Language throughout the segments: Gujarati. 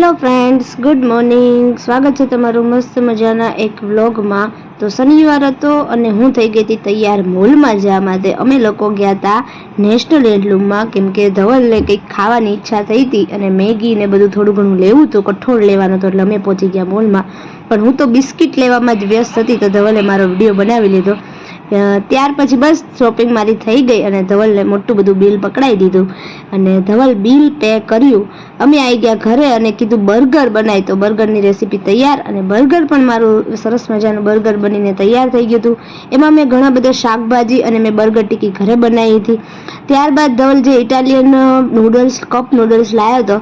હેલો ફ્રેન્ડ્સ ગુડ મોર્નિંગ સ્વાગત છે તમારું મસ્ત મજાના એક વ્લોગમાં તો શનિવાર હતો અને હું થઈ ગઈ હતી તૈયાર મોલમાં જવા માટે. અમે લોકો ગયા હતા નેશનલ હેન્ડલૂમમાં કેમ કે ધવલને કંઈક ખાવાની ઈચ્છા થઈ હતી અને મેગી ને બધું થોડું ઘણું લેવું હતું, કઠોળ લેવાનું હતું, એટલે અમે પહોંચી ગયા મોલમાં પણ હું તો બિસ્કિટ લેવામાં જ વ્યસ્ત હતી, તો ધવલે મારો વીડિયો બનાવી લીધો. ત્યાર પછી બસ શોપિંગ મારી થઈ ગઈ અને ધવલને મોટું બધું બિલ પકડાઈ દીધું. અને ધવલ બિલ પે કર્યું. અમે આવી ગયા ઘરે અને કીધું બર્ગર બનાવી તો બર્ગરની રેસીપી તૈયાર અને બર્ગર પણ મારું સરસ મજાનું બર્ગર બનીને તૈયાર થઈ ગયું હતું. એમાં મેં ઘણા બધા શાકભાજી અને મેં બર્ગર ટીકી ઘરે બનાવી હતી. ત્યારબાદ ધવલ જે ઇટાલિયન નૂડલ્સ, કપ નૂડલ્સ લાવ્યો હતો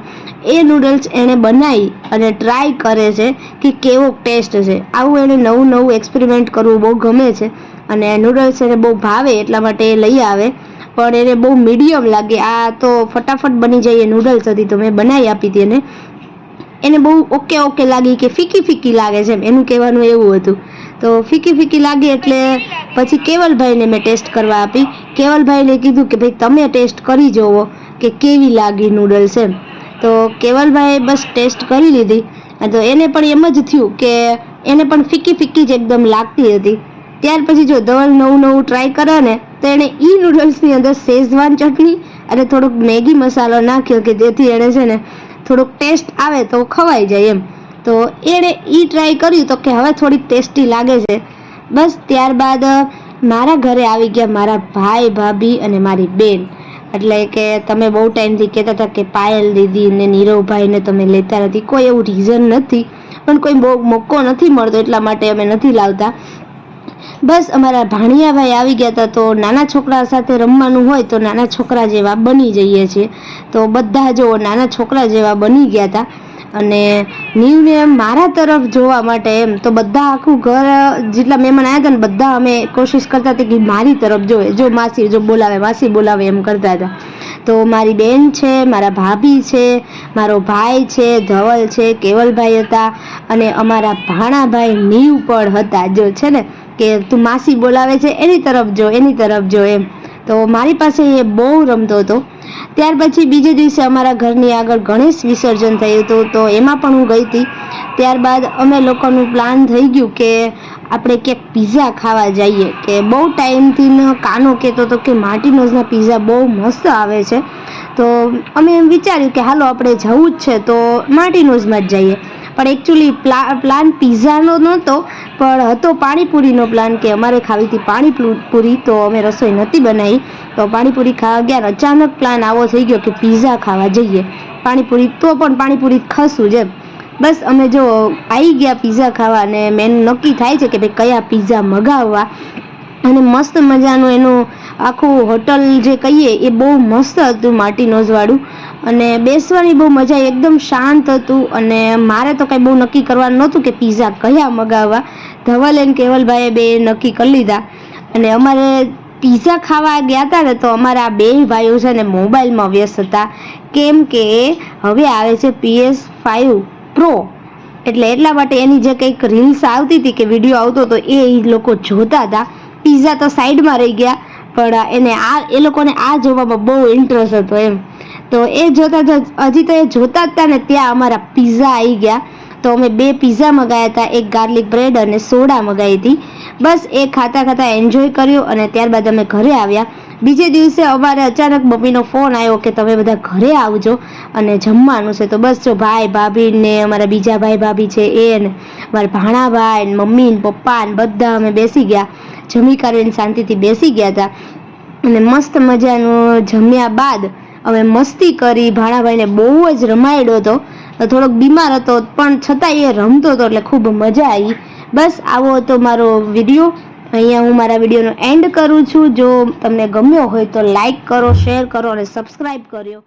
એ નૂડલ્સ એણે બનાવી અને ટ્રાય કરે છે કે કેવો ટેસ્ટ છે. આવું એણે નવું નવું એક્સપેરિમેન્ટ કરવું બહુ ગમે છે અને નૂડલ્સ એને બહુ ભાવે એટલા માટે એ લઈ આવે. પણ એને બહુ મીડિયમ લાગે. આ તો ફટાફટ બની જાય નૂડલ્સ હતી તો મેં બનાવી આપી હતી એને. એને બહુ ઓકે ઓકે લાગી કે ફીકી ફીકી લાગે છે એનું કહેવાનું એવું હતું. તો ફીકી ફીકી લાગી એટલે પછી કેવલભાઈને મેં ટેસ્ટ કરવા આપી. કેવલભાઈને કીધું કે ભાઈ, તમે ટેસ્ટ કરી જુઓ કે કેવી લાગી નૂડલ્સ એમ. તો કેવલભાઈએ બસ ટેસ્ટ કરી લીધી. તો એને પણ એમ જ થયું કે એને પણ ફીકી ફીકી જ એકદમ લાગતી હતી. ત્યાર પછી જો ધવલ નવું નવું ટ્રાય કરે ને તો એણે ઈ નૂડલ્સની અંદર શેઝવાન ચટણી અને થોડોક મેગી મસાલો નાખ્યો કે જેથી એણે છે ને થોડોક ટેસ્ટ આવે તો ખવાઈ જાય એમ. તો એણે ઈ ટ્રાય કર્યું તો કે હવે થોડીક ટેસ્ટી લાગે છે. બસ ત્યારબાદ મારા ઘરે આવી ગયા મારા ભાઈ, ભાભી અને મારી બેન. એટલે કે તમે બહુ ટાઈમથી કહેતા હતા કે પાયલ દીદી ને નીરવભાઈને તમે લેતા નથી. કોઈ એવું રીઝન નથી. પણ કોઈ બહુ મોકો નથી મળતો એટલા માટે અમે નથી લાવતા. બસ અમારા ભાણિયાભાઈ આવી ગયા હતા તો નાના છોકરા સાથે રમવાનું હોય તો નાના છોકરા જેવા બની જઈએ છીએ. તો બધા જો નાના છોકરા જેવા બની ગયા હતા. અને નીવને મારા તરફ જોવા માટે એમ તો બધા આખું ઘર, જેટલા મહેમાન આવ્યા હતા ને બધા અમે કોશિશ કરતા હતા કે મારી તરફ જોવે. જો માસી, જો બોલાવે, માસી બોલાવે એમ કરતા હતા. તો મારી બેન છે, મારા ભાભી છે, મારો ભાઈ છે, ધવલ છે, કેવલભાઈ હતા. અને અમારા ભાણાભાઈ નીવ પણ હતા, જો છે ને. કે તું માસી બોલાવે છે, એની તરફ જો, એની તરફ જો એમ. તો મારી પાસે એ બહુ રમતો હતો. ત્યાર પછી બીજે દિવસે અમારા ઘરની આગળ ગણેશ વિસર્જન થયું હતું, તો એમાં પણ હું ગઈ હતી. ત્યારબાદ અમે લોકોનું પ્લાન થઈ ગયું કે આપણે ક્યાંક પીઝા ખાવા જઈએ. કે બહુ ટાઈમથી કાનો કહેતો હતો કે માર્ટિનોઝના પીઝા બહુ મસ્ત આવે છે. તો અમે એમ વિચાર્યું કે હાલો આપણે જવું જ છે, તો માર્ટિનોઝમાં જ જઈએ. પણ એકચ્યુઅલી પ્લાન પીઝાનો નહોતો પણ હતો પાણીપુરીનો પ્લાન કે અમારે ખાવી હતી પાણીપુરી, તો અમે રસોઈ નહોતી બનાવી. તો પાણીપુરી ખાવા ગયા અચાનક પ્લાન આવો થઈ ગયો કે પીઝા ખાવા જઈએ. પાણીપુરી તો પણ પાણીપુરી ખસું જ બસ અમે જો આવી ગયા પીઝા ખાવા અને મેન નક્કી થાય છે કે ભાઈ કયા પીઝા મગાવવા. અને મસ્ત મજાનું એનું આખું હોટલ જે કહીએ એ બહુ મસ્ત હતું માટીનોઝવાળું વાળું અને બેસવાની બહુ મજા એકદમ શાંત હતું. અને મારે તો કંઈ બહુ નક્કી કરવાનું નહોતું કે પીઝા કયા મગાવવા. ધવલ અને કેવલભાઈએ બે નક્કી કરી લીધા. અને અમારે પીઝા ખાવા ગયા હતા ને, તો અમારા બે ભાઈઓ છે ને મોબાઈલમાં વ્યસ્ત હતા. કેમ કે હવે આવે છે પીએસ ફાઇવ પ્રો. એટલે એટલા માટે એની જે કંઈક રીલ્સ આવતી હતી કે વીડિયો આવતો હતો, એ લોકો જોતા હતા. પીઝા તો સાઈડમાં રહી ગયા. પણ એને આ એ લોકોને આ જોવામાં બહુ ઇન્ટરેસ્ટ હતો એમ. તો એ જોતા હજી તો એ જોતા હતા ને ત્યાં અમારા પીઝા આવી ગયા. તો અમે બે પીઝા મગાવ્યા હતા. એક ગાર્લિક બ્રેડ અને સોડા મગાવી હતી. બસ એ ખાતા ખાતા એન્જોય કર્યું અને ત્યારબાદ અમે ઘરે આવ્યા. બીજે દિવસે અમારે અચાનક મમ્મીનો ફોન આવ્યો કે તમે બધા ઘરે આવજો અને જમવાનું છે. તો બસ જો ભાઈ ભાભી ને અમારા બીજા ભાઈ ભાભી છે એ ને મારા ભાણાભાઈ ને મમ્મી ને પપ્પા ને બધા અમે બેસી ગયા. જમી કરીને શાંતિથી બેસી ગયા હતા. અને મસ્ત મજાનું જમ્યા બાદ અમે મસ્તી કરી. ભાણાભાઈને બહુ જ રમાડ્યો હતો. થોડોક બીમાર હતો, પણ છતાંય એ રમતો હતો એટલે ખૂબ મજા આવી. બસ આવો હતો મારો વીડિયો. અહીંયા હું મારા વિડીયોનો એન્ડ કરું છું. જો તમને ગમ્યો હોય તો લાઈક કરો, શેર કરો અને સબસ્ક્રાઈબ કર્યો.